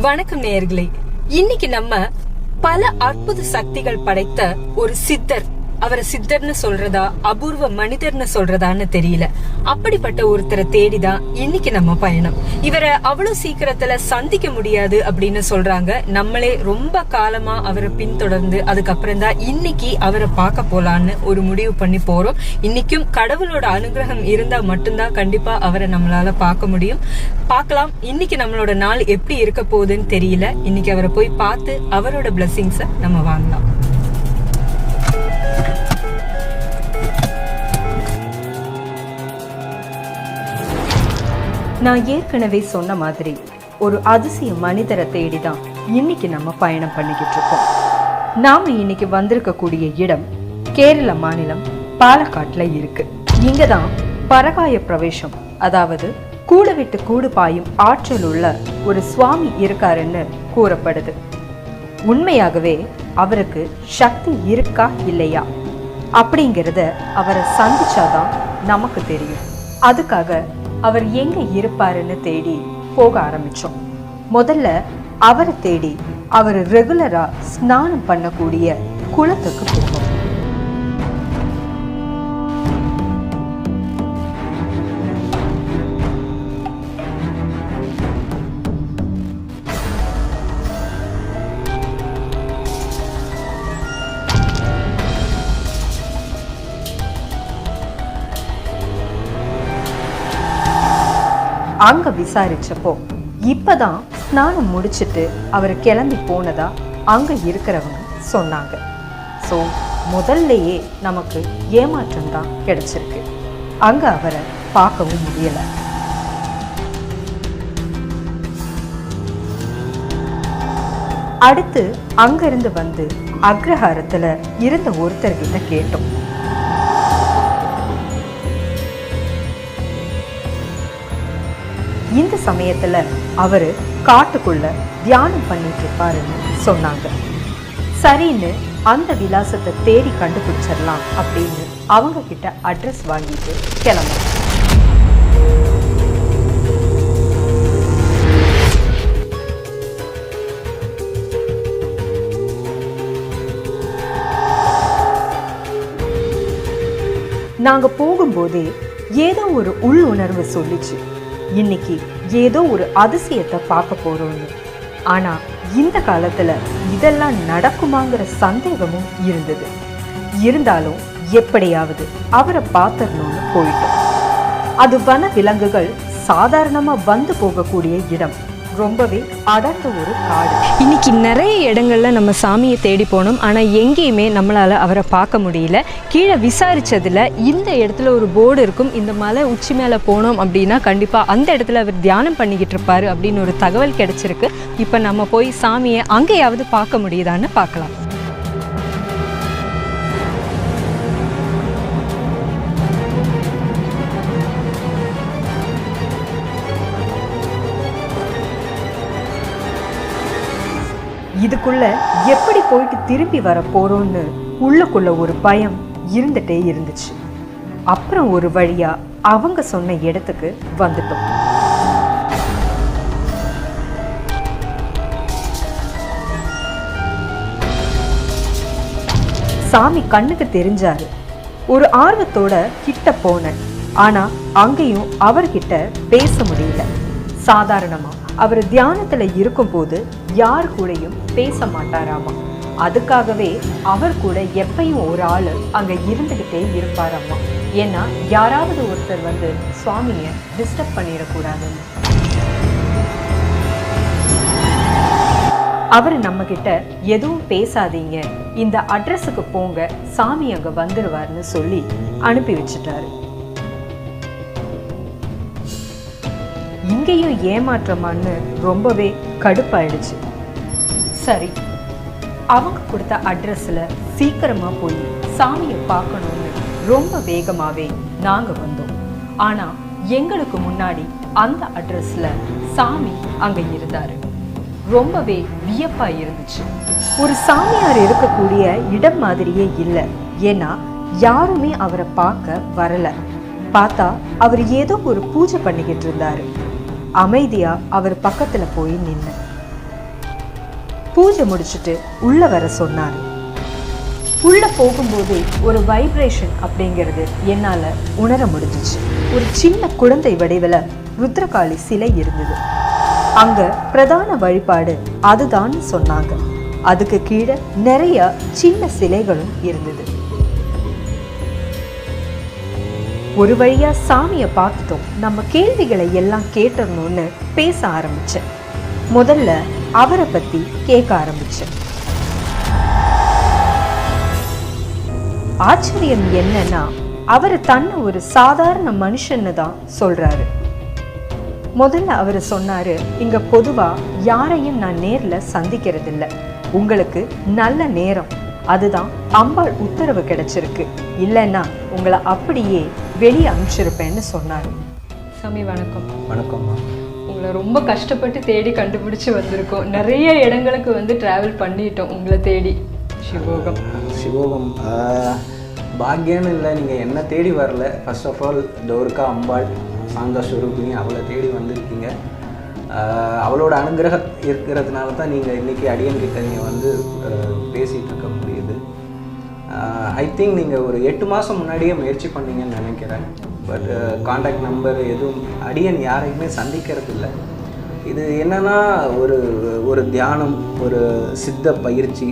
வணக்கம் நேயர்களே. இன்னைக்கு நம்ம பல அற்புத சக்திகள் படைத்த ஒரு சித்தர் அவரை சித்தர்னு சொல்றதா அபூர்வ மனிதர்னு சொல்றதான்னு தெரியல. அப்படிப்பட்ட ஒருத்தரை தேடிதான் இன்னைக்கு நம்ம பயணம். இவரை அவ்வளவு சீக்கிரத்துல சந்திக்க முடியாது அப்படின்னு சொல்றாங்க. நம்மளே ரொம்ப காலமா அவரை பின்தொடர்ந்து அதுக்கப்புறம் தான் இன்னைக்கு அவரை பார்க்க போலான்னு ஒரு முடிவு பண்ணி போறோம். இன்னைக்கும் கடவுளோட அனுகிரகம் இருந்தா மட்டும்தான் கண்டிப்பா அவரை நம்மளால பார்க்க முடியும். பார்க்கலாம் இன்னைக்கு நம்மளோட நாள் எப்படி இருக்க போகுதுன்னு தெரியல. இன்னைக்கு அவரை போய் பார்த்து அவரோட பிளெஸிங்ஸ நம்ம வாங்கலாம். நான் ஏற்கனவே சொன்ன மாதிரி ஒரு அதிசய மனிதரை தேடிதான் இன்னைக்கு நம்ம பயணம் பண்ணிக்கிட்டு இருக்கோம். நாம இன்னைக்கு வந்திருக்கக்கூடிய இடம் கேரள மாநிலம் பாலக்காட்டில் இருக்கு. இங்கதான் பரகாய பிரவேசம் அதாவது கூடு விட்டு கூடு பாயும் ஆற்றல் உள்ள ஒரு சுவாமி இருக்காருன்னு கூறப்படுது. உண்மையாகவே அவருக்கு சக்தி இருக்கா இல்லையா? அப்படிங்கிறத அவரை சந்திச்சாதான் நமக்கு தெரியும். அதுக்காக அவர் எங்க இருப்பாருன்னு தேடி போக ஆரம்பிச்சோம். முதல்ல அவரை தேடி அவர் ரெகுலரா ஸ்நானம் பண்ணக்கூடிய குளத்துக்கு போகும் அங்க விசாரிச்சப்போ இப்பதான் ஸ்நானம் முடிச்சுட்டு அவர் கிளம்பி போனதா அங்கே இருக்கிறவங்க சொன்னாங்க. ஸோ முதல்லையே நமக்கு ஏமாற்றம் தான் கிடைச்சிருக்கு. அங்கே அவரை பார்க்கவும் முடியலை. அடுத்து அங்கிருந்து வந்து அக்ரஹாரத்தில் இருந்த ஒருத்தர்கிட்ட கேட்டோம். இந்த சமயத்தில் அவர் காட்டுக்குள்ள தியானம் பண்ணிட்டு இருப்பாருன்னு சொன்னாங்க. சரின்னு அந்த விலாசத்தை தேடி கண்டுபிடிச்சிடலாம் அப்படின்னு அவங்க கிட்ட அட்ரஸ் வாங்கிட்டு கிளம்புறோம் நாங்கள் போகும்போதே ஏதோ ஒரு உள் உணர்வு சொல்லிச்சு. இன்னைக்கு ஏதோ ஒரு அதிசயத்தை பார்க்க போகிறோம்னு ஆனா இந்த காலத்துல இதெல்லாம் நடக்குமாங்கிற சந்தேகமும் இருந்தது. இருந்தாலும் எப்படியாவது அவரை பார்த்துடணும்னு போயிட்டோம். அது வன விலங்குகள் சாதாரணமாக வந்து போகக்கூடிய இடம். ரொம்பவே அடர்ந்த ஒரு காடு. இன்னைக்கு நிறைய இடங்கள்ல நம்ம சாமியை தேடி போனோம். ஆனா எங்கேயுமே நம்மளால அவரை பார்க்க முடியல. கீழே விசாரிச்சதுல இந்த இடத்துல ஒரு போர்டு இருக்கும். இந்த மலை உச்சி மேல போனோம் அப்படின்னா கண்டிப்பா அந்த இடத்துல அவர் தியானம் பண்ணிக்கிட்டு இருப்பாரு அப்படின்னு ஒரு தகவல் கிடைச்சிருக்கு. இப்ப நம்ம போய் சாமியை அங்கேயாவது பார்க்க முடியுதான்னு பார்க்கலாம். இதுக்குள்ள எப்படி போயிட்டு திரும்பி வர போறோம்னு உள்ளுக்குள்ள ஒரு பயம் இருந்துட்டே இருந்துச்சு. அப்புறம் ஒரு வழியா அவங்க சொன்ன இடத்துக்கு வந்துட்டோம். சாமி கண்ணுக்கு தெரிஞ்சாரு. ஒரு ஆர்வத்தோட கிட்ட போனேன். ஆனா அங்கேயும் அவர்கிட்ட பேச முடியல. சாதாரணமா. அவர் தியானத்துல இருக்கும்போது யார் கூடயும் பேச மாட்டாராமா. அதுக்காகவே அவர் கூட எப்பயும் ஒரு ஆளு அங்க இருந்துகிட்டே இருப்பாராமா. ஏன்னா யாராவது ஒருத்தர் வந்து சுவாமிய டிஸ்டர்ப் பண்ணிடக்கூடாதுன்னு. அவர் நம்ம கிட்ட எதுவும் பேசாதீங்க. இந்த அட்ரஸுக்கு போங்க. சாமி அங்க வந்துருவார்னு சொல்லி அனுப்பி வச்சுட்டாரு. இங்கேயும் ஏமாற்றமான்னு ரொம்பவே கடுப்பாயிடுச்சு. சரி அவங்க கொடுத்த அட்ரஸ்ல சீக்கிரமா போய் சாமியை பார்க்கணும்னு ரொம்ப வேகமாகவே நாங்கள் வந்தோம். ஆனா எங்களுக்கு முன்னாடி அந்த அட்ரஸ்ல சாமி அங்கே இருந்தாரு. ரொம்பவே வியப்பா இருந்துச்சு. ஒரு சாமியார் இருக்கக்கூடிய இடம் மாதிரியே இல்லை. ஏன்னா யாருமே அவரை பார்க்க வரல. பார்த்தா அவர் ஏதோ ஒரு பூஜை பண்ணிக்கிட்டு இருந்தாரு. அமைதியா அவர் பக்கத்துல போய் நின்னு. பூஜை முடிச்சுட்டு உள்ள வர சொன்னார். உள்ள போகும்போது ஒரு வைப்ரேஷன் அப்படிங்கிறது என்னால் உணர முடிஞ்சிச்சு. ஒரு சின்ன குழந்தை வடிவில் ருத்ரகாளி சிலை இருந்தது. அங்க பிரதான வழிபாடு அதுதான் சொன்னாங்க. அதுக்கு கீழே நிறைய சின்ன சிலைகளும் இருந்தது. ஒரு வழியா சாமியை பார்த்துட்டோம். நம்ம கேள்விகளை எல்லாம் கேட்டணும்னு பேச ஆரம்பிச்சேன். முதல்ல அவரை பத்தி கேட்க ஆரம்பிச்சேன். ஆச்சரியம் என்னன்னா அவர் தன்னை ஒரு சாதாரண மனுஷன்னு தான் சொல்றாரு. முதல்ல அவர் சொன்னாரு இங்க பொதுவா யாரையும் நான் நேர்ல சந்திக்கிறதில்ல. உங்களுக்கு நல்ல நேரம். அதுதான் அம்பாள் உத்தரவு கிடைச்சிருக்கு. இல்லைன்னா உங்களை அப்படியே வெளியே அனுப்பிச்சிருப்பேன்னு சொன்னாரு. சாமி வணக்கம். வணக்கம்மா உங்களை ரொம்ப கஷ்டப்பட்டு தேடி கண்டுபிடிச்சு வந்திருக்கோம். நிறைய இடங்களுக்கு வந்து டிராவல் பண்ணிட்டோம் உங்களை தேடி. சிவோகம் சிவோகம் பாக்கியம்னு இல்லை நீங்கள் என்ன தேடி வரல. First of all Durga Ambal Shantha Swaroopini அவளை தேடி வந்திருக்கீங்க. அவளோட அனுகிரகம் இருக்கிறதுனால தான் நீங்கள் இன்றைக்கி அடியன்கிட்ட நீங்கள் வந்து பேசிகிட்டு இருக்க முடியுது. ஐ திங்க் நீங்கள் ஒரு எட்டு மாதம் முன்னாடியே முயற்சி பண்ணீங்கன்னு நினைக்கிறேன். பட் காண்டாக்ட் நம்பர் எதுவும் அடியன் யாரையுமே சந்திக்கிறது இல்லை இது என்னன்னா ஒரு ஒரு தியானம் ஒரு சித்த பயிற்சி.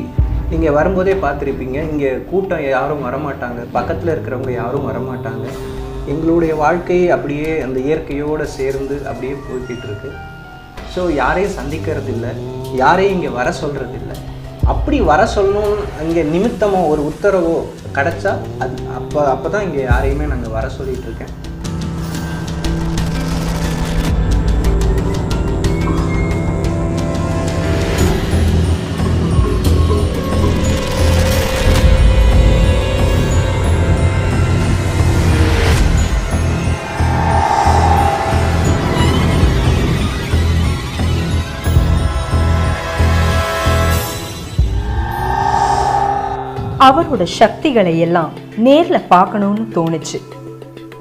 நீங்கள் வரும்போதே பார்த்துருப்பீங்க இங்கே கூட்டம் யாரும் வரமாட்டாங்க பக்கத்தில் இருக்கிறவங்க யாரும் வரமாட்டாங்க. எங்களுடைய வாழ்க்கை அப்படியே அந்த இயற்கையோடு சேர்ந்து அப்படியே போய்கிட்டு இருக்கு. ஸோ யாரையும் சந்திக்கிறது இல்லை யாரையும் இங்கே வர சொல்கிறது இல்லை அப்படி வர சொல்லணும் அங்கே நிமித்தமோ ஒரு உத்தரவோ கிடைச்சா அது அப்போ அப்போ தான் இங்கே யாரையுமே நாங்கள் வர சொல்லிகிட்ருக்கேன் அவரோட சக்திகளை எல்லாம் நேரில் பார்க்கணும்னு தோணுச்சு.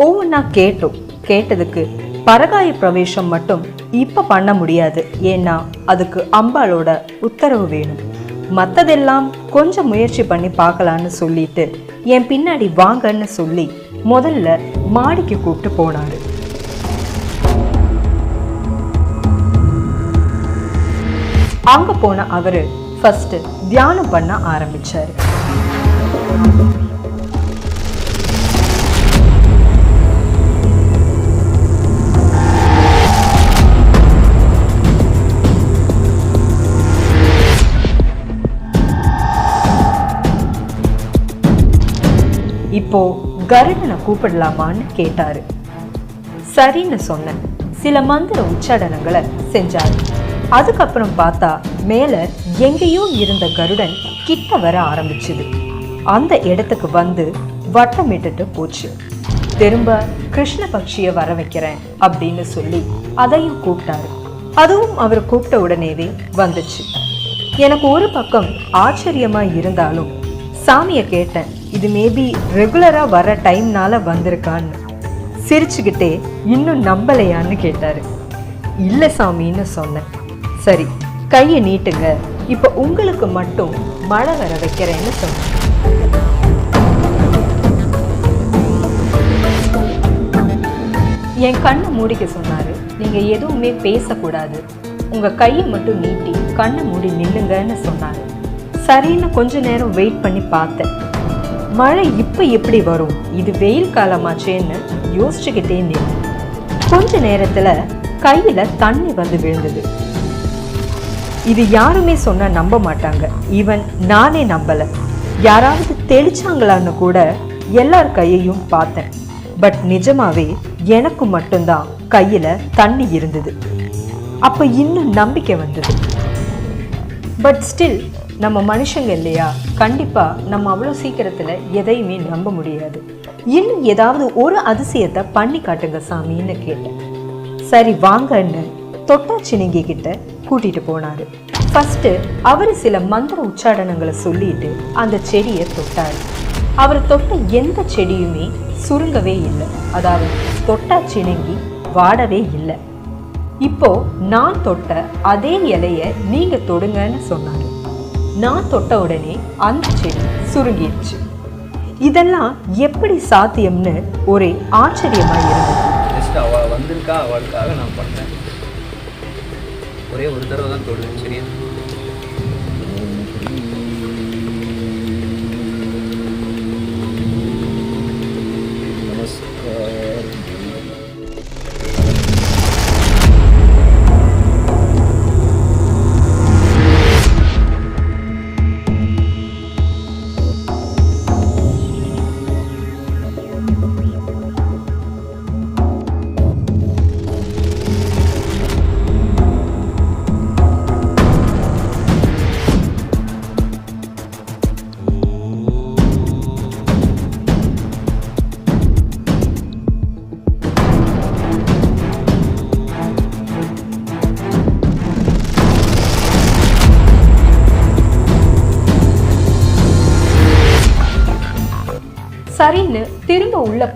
ஒவ்வொன்றா கேட்டோம். கேட்டதுக்கு பரகாய பிரவேசம் மட்டும் இப்போ பண்ண முடியாது. ஏன்னா அதுக்கு அம்பாளோட உத்தரவு வேணும். மற்றதெல்லாம் கொஞ்சம் முயற்சி பண்ணி பார்க்கலான்னு சொல்லிட்டு என் பின்னாடி வாங்கன்னு சொல்லி முதல்ல மாடிக்கு கூப்பிட்டு போனாரு. அங்கே போன அவர் ஃபஸ்ட்டு தியானம் பண்ண ஆரம்பித்தார் இப்போ கருடனை கூப்பிடலாமான்னு கேட்டாரு. சரின்னு சொன்னேன் சில மந்திர உச்சாடனங்களை செஞ்சாரு. அதுக்கப்புறம் பார்த்தா மேல எங்கேயோ இருந்த கருடன் கிட்ட வர ஆரம்பிச்சுது. அந்த இடத்துக்கு வந்து வட்டமிட்டுட்டு போச்சு. திரும்ப கிருஷ்ண பக்ஷியை வர வைக்கிறேன் அப்படின்னு சொல்லி அதையும் கூப்பிட்டாரு. அதுவும் அவர் கூப்பிட்ட உடனேவே வந்துச்சு. எனக்கு ஒரு பக்கம் ஆச்சரியமா இருந்தாலும் சாமியை கேட்டேன் இது மேபி ரெகுலரா வர டைம்னால வந்திருக்கான்னு. சிரிச்சுக்கிட்டே இன்னும் நம்பலையான்னு கேட்டாரு. இல்லை சாமின்னு சொன்னேன். சரி கையை நீட்டுங்க இப்போ உங்களுக்கு மட்டும் மழை வர வைக்கிறேன்னு சொன்னேன். என் கண்ணை மூடிக்க சொன்னாரு. நீங்க எதுவுமே பேசக்கூடாது. உங்க கையை மட்டும் நீட்டி கண்ணை மூடி நில்லுங்கன்னு சொன்னாரு. சரின்னு கொஞ்ச நேரம் வெயிட் பண்ணி பார்த்தேன். மழை இப்ப எப்படி வரும்? இது வெயில் காலமாச்சேன்னு யோசிச்சுக்கிட்டே நின்று கொஞ்ச நேரத்துல கையில தண்ணி வந்து விழுந்தது. இது யாருமே சொன்னா நம்ப மாட்டாங்க. ஈவன் நானே நம்பலை. யாராவது தெளிச்சாங்களான்னு கூட எல்லார் கையையும் பார்த்தேன். பட் நிஜமாவே எனக்கு மட்டும்தான் கையில தண்ணி இருந்தது. அப்ப இன்னும் நம்பிக்கை வந்தது. பட் ஸ்டில் நம்ம மனுஷங்க இல்லையா? கண்டிப்பா நம்ம அவ்வளோ சீக்கிரத்துல எதையுமே நம்ப முடியாது. இன்னும் ஏதாவது ஒரு அதிசயத்தை பண்ணி காட்டுங்க சாமின்னு கேட்டேன். சரி வாங்கன்னு தொட்டாச்சினிங்க கிட்ட கூட்டிட்டு போனாரு. ஃபஸ்ட்டு அவர் சில மந்திர உச்சாடனங்களை சொல்லிட்டு அந்த செடியை தொட்டார். அவர் தொட்ட எந்த செடியுமே சுருங்கவே இல்லை. அதாவது தொட்டா சிணங்கி வாடவே இல்லை. இப்போ நான் தொட்ட அதே இலையை நீங்கள் தொடுங்கன்னு சொன்னாரு. நான் தொட்ட உடனே அந்த செடி சுருங்கிடுச்சு. இதெல்லாம் எப்படி சாத்தியம்னு ஒரே ஆச்சரியமா இருந்தது. ஜஸ்ட் அவள் வந்திருக்கா அவளுக்காக நான் பண்ணேன். ஒரே ஒரு தடவை தான் தொடுவேன் சரியா?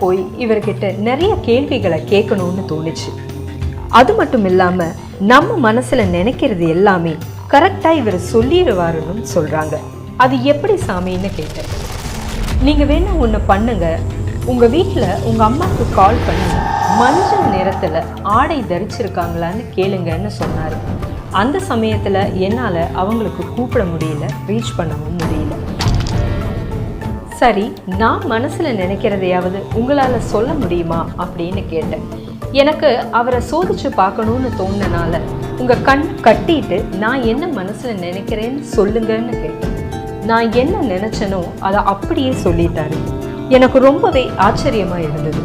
போய் இவர்கிட்ட நிறைய கேள்விகளை கேட்கணும்னு தோணுச்சு. அது மட்டும் இல்லாமல் நம்ம மனசில் நினைக்கிறது எல்லாமே கரெக்டாக இவர் சொல்லிடுவாருன்னு சொல்கிறாங்க அது எப்படி சாமின்னு கேட்டேன். நீங்கள் வேணால் ஒன்று பண்ணுங்க. உங்கள் வீட்டில் உங்கள் அம்மாவுக்கு கால் பண்ணி மஞ்சள் நேரத்தில் ஆடை தரிச்சிருக்காங்களான்னு கேளுங்கன்னு சொன்னார். அந்த சமயத்தில் என்னால் அவங்களுக்கு கூப்பிட முடியல ரீச் பண்ணவும் முடியல. சரி நான் மனசுல நினைக்கிறதையாவது உங்களால சொல்ல முடியுமா அப்படின்னு கேட்டேன். எனக்கு அவரை சோதிச்சு பார்க்கணும்னு தோணுனால உங்க கண் கட்டிட்டு நான் என்ன மனசுல நினைக்கிறேன்னு சொல்லுங்கன்னு கேட்டேன். நான் என்ன நினைச்சனோ அதை அப்படியே சொல்லிட்டாரு. எனக்கு ரொம்பவே ஆச்சரியமா இருந்தது.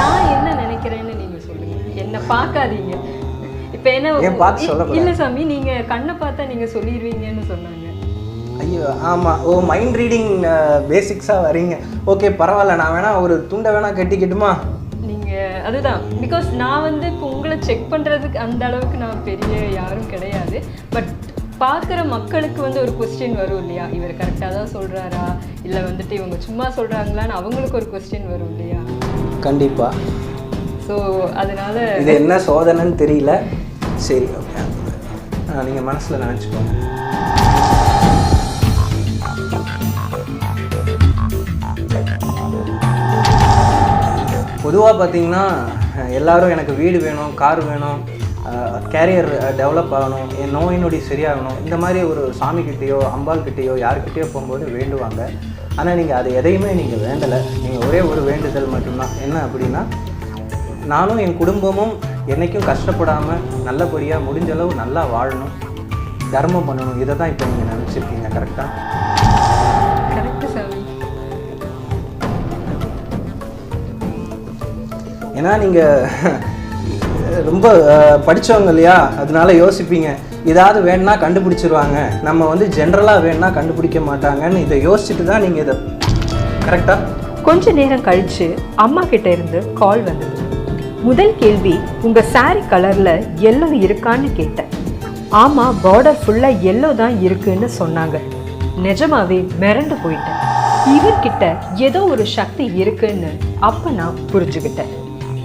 நான் என்ன நினைக்கிறேன்னு நீங்க சொல்லுங்க. என்ன பார்க்காதீங்க. இப்ப என்ன? இல்ல சாமி நீங்க கண்ணை பார்த்தா நீங்க சொல்லிடுவீங்கன்னு சொன்னாங்க. ஐயோ ஆமாம் ஓ மைண்ட் ரீடிங் பேசிக்ஸாக வரீங்க. ஓகே பரவாயில்ல. நான் வேணா ஒரு துண்டை வேணா கட்டிக்கட்டுமா நீங்க அதுதான். பிகாஸ் நான் வந்து இப்போ உங்களை செக் பண்றதுக்கு அந்த அளவுக்கு நான் பெரிய யாரும் கிடையாது. பட் பார்க்குற மக்களுக்கு வந்து ஒரு கொஸ்டின் வரும் இல்லையா? இவர் கரெக்டாக தான் சொல்றாரா? இல்லை வந்துட்டு இவங்க சும்மா சொல்றாங்களான்னு அவங்களுக்கு ஒரு கொஸ்டின் வரும் இல்லையா? கண்டிப்பாக ஸோ அதனால இது என்ன சோதனைன்னு தெரியல. சரி ஓகே நீங்கள் மனசில் நினச்சிக்கோங்க. பொதுவாக பார்த்தீங்கன்னா எல்லோரும் எனக்கு வீடு வேணும் கார் வேணும் கேரியர் டெவலப் ஆகணும் என் நோய் நொடி சரியாகணும் இந்த மாதிரி ஒரு சாமிக்கிட்டேயோ அம்பாள்கிட்டேயோ யாருக்கிட்டேயோ போகும்போது வேண்டுவாங்க. ஆனால் நீங்கள் அது எதையுமே நீங்கள் வேண்டலை. நீங்கள் ஒரே ஒரு வேண்டுதல் மட்டும்தான். என்ன அப்படின்னா நானும் என் குடும்பமும் என்றைக்கும் கஷ்டப்படாமல் நல்லபடியாக முடிஞ்ச அளவு நல்லா வாழணும். தர்மம் பண்ணணும். இதை தான் இப்போ நீங்கள் நினச்சிருக்கீங்க கரெக்டாக ஏன்னா நீங்கள் ரொம்ப படித்தவங்க படிச்சவங்க இல்லையா? அதனால யோசிப்பீங்க. ஏதாவது வேணும்னா கண்டுபிடிச்சிருவாங்க. நம்ம வந்து ஜென்ரலாக வேணும்னா கண்டுபிடிக்க மாட்டாங்கன்னு இதை யோசிச்சுட்டு தான் நீங்கள் இதை கரெக்டாக கொஞ்ச நேரம் கழித்து அம்மா கிட்ட இருந்து கால் வந்தது. முதல் கேள்வி உங்கள் சாரி கலரில் எல்லோ இருக்கான்னு கேட்டேன். ஆமாம் பார்டர் ஃபுல்லாக எல்லோ தான் இருக்குன்னு சொன்னாங்க. நிஜமாவே மிரண்டு போயிட்டேன். இவர்கிட்ட ஏதோ ஒரு சக்தி இருக்குன்னு அப்போ நான் புரிஞ்சுக்கிட்டேன்.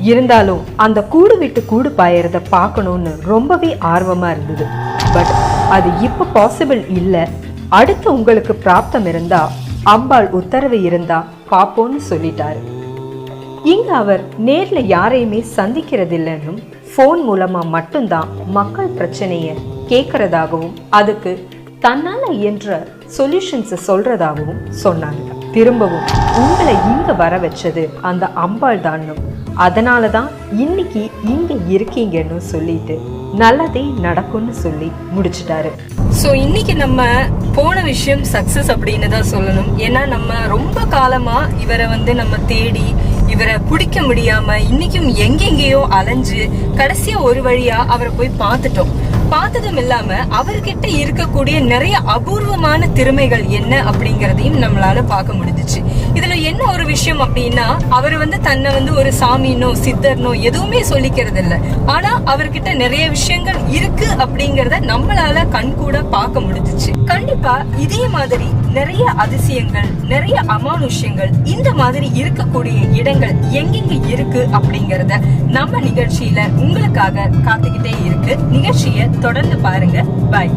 இருந்தாலும் அந்த கூடு விட்டு கூடு பாயறத பார்க்கணும்னு ரொம்பவே ஆர்வமா இருந்தது. பட் அது இப்போ பாசிபிள் இல்லை. அடுத்து உங்களுக்கு பிராப்தம் இருந்தா அம்பாள் உத்தரவு இருந்தா பாப்போன்னு சொல்லிட்டாரு. இங்க அவர் நேர்ல யாரையுமே சந்திக்கிறதில்லைன்னும் ஃபோன் மூலமா மட்டும்தான் மக்கள் பிரச்சனைய கேட்கறதாகவும் அதுக்கு தன்னால இயன்ற சொல்யூஷன்ஸை சொல்றதாகவும் சொன்னாங்க. திரும்பவும் உங்களை இங்க வர வச்சது அந்த அம்பாள் தானும் அதனால தான் இன்னைக்கு இங்கே இருக்கீங்கன்னு சொல்லிட்டு நல்லதே நடக்கும்னு சொல்லி முடிச்சிட்டாரு. ஸோ இன்னைக்கு நம்ம போன விஷயம் சக்சஸ் அப்படின்னு தான் சொல்லணும். ஏன்னா நம்ம ரொம்ப காலமா இவரை வந்து நம்ம தேடி இவரை பிடிக்க முடியாம இன்னைக்கும் எங்கெங்கேயோ அலைஞ்சு கடைசியா ஒரு வழியா அவரை போய் பார்த்துட்டோம். பார்த்ததும் இல்லாம அவர்கிட்ட இருக்கக்கூடிய நிறைய அபூர்வமான திறமைகள் என்ன அப்படிங்கறதையும் நம்மளால பார்க்க முடிஞ்சுச்சு. இதுல என்ன ஒரு விஷயம் அப்படின்னா அவர் வந்து தன்னை வந்து ஒரு சாமினோ சித்தர்னோ எதுவுமே சொல்லிக்கிறது இல்ல ஆனா அவர்கிட்ட நிறைய விஷயங்கள் இருக்கு அப்படிங்கறத நம்மளால கண்கூட பார்க்க முடிஞ்சுச்சு. கண்டிப்பா இதே மாதிரி நிறைய அதிசயங்கள் நிறைய அமானுஷ்யங்கள் இந்த மாதிரி இருக்கக்கூடிய இடங்கள் எங்கெங்க இருக்கு அப்படிங்கறத நம்ம நிகழ்ச்சியில உங்களுக்காக காத்துக்கிட்டே இருக்கு. நிகழ்ச்சியை தொடர்ந்து பாருங்க. பாய்